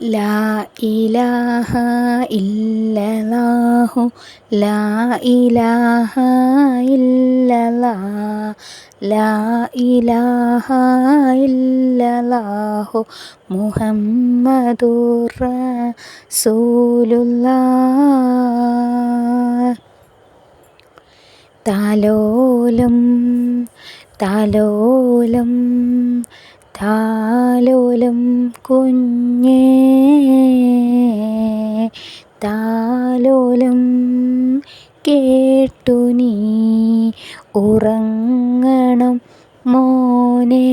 ലാ ഇലാഹ ഇല്ലല്ലാഹു ലാ ഇലാഹ ഇല്ലല്ലാഹ് ലാ ഇലാഹ ഇല്ലല്ലാഹു മുഹമ്മദുർ റസൂലുള്ളാഹ്. താലോലം താലോലം താലോലം കുഞ്ഞേ താലോലം കേട്ടു നീ ഉറങ്ങണം മോനെ.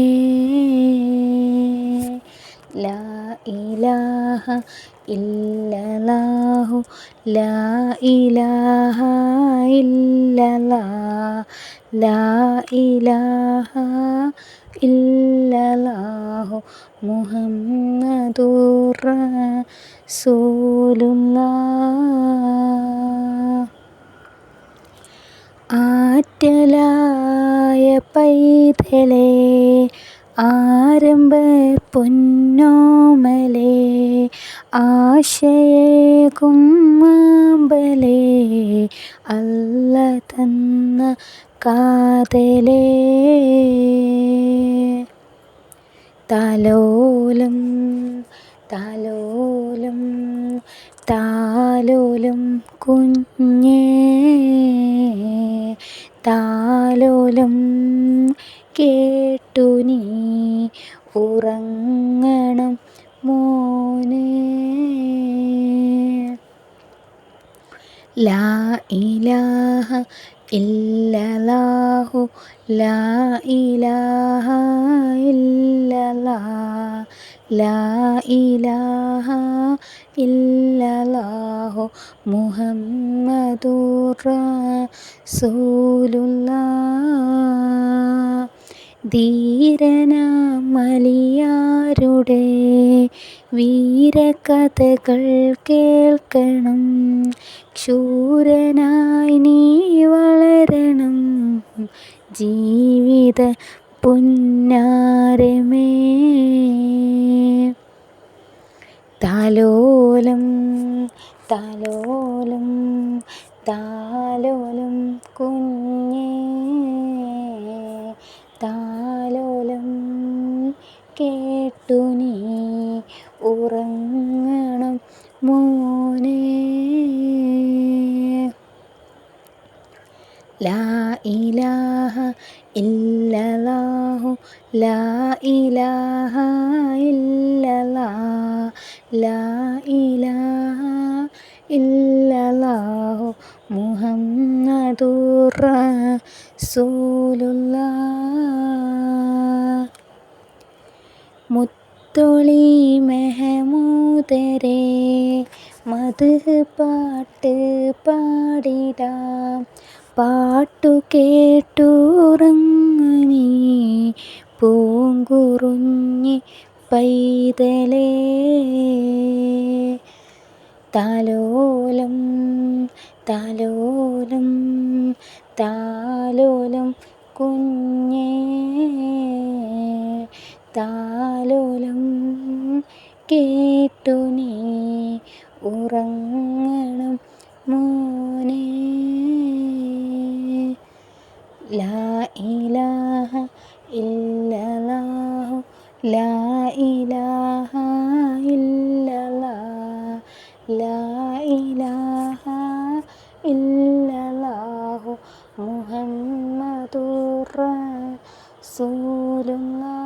ലാ ഇലാഹ ഇല്ലല്ലാഹു ലാ ഇലാഹ ഇല്ലല്ലാഹ് ലാ ഇലാഹ ഇല്ലല്ലാഹു മുഹമ്മദുർ റസൂലുള്ളാഹ് ആറ്റലായ പൈതലേ ആരംഭ പൊന്നോമലേ ആശയേകും മാമ്പലേ അല്ല തന്ന കാതലേ. താലോലം താലോലം താലോലം കുഞ്ഞേ താലോലം കേട്ടു നീ ഉറങ്ങണം മോനെ. ലാ ഇലാഹ ഇല്ലല്ലാഹു ലാ ഇലാഹ ഇല്ലല്ലാ. ലാ ഇലാഹ ഇല്ലല്ലാഹു മുഹമ്മദുർ ധീരന മലിയാരുടെ വീരകഥകൾ കേൾക്കണം. ക്ഷൂരനായി നീ വളരണം. ജീവിത പുന്നാരമേ. താലോലം താലോലം താലോലം കുഞ്ഞേ. താലോലം കേട്ടു നീ ഉറങ്ങണം ലാ ഇലാഹ ഇല്ലല്ലാഹു ലാ ഇലാഹ ഇല്ലല്ലാഹ് ലാ ഇലാഹ ഇല്ലല്ലാഹു മുഹമ്മദുർ റസൂലുള്ളാഹ് മുത്തൊളി മെഹമൂദരെ മധു പാട്ട്. പാടിടാം കേട്ടുറങ്ങുനീ പൂങ്കുറുഞ്ഞി പൈതലേ. താലോലം താലോലം താലോലം കുഞ്ഞേ. താലോലം കേട്ടു നീ ഉറങ്ങണം മോനെ. ലാ ഇലാഹ ഇല്ലല്ലാഹു ലാ ഇലാഹ ഇല്ലല്ലാ ലാ ഇലാഹ ഇല്ലല്ലാഹു മുഹമ്മദുർ റസൂലുള്ളാഹ്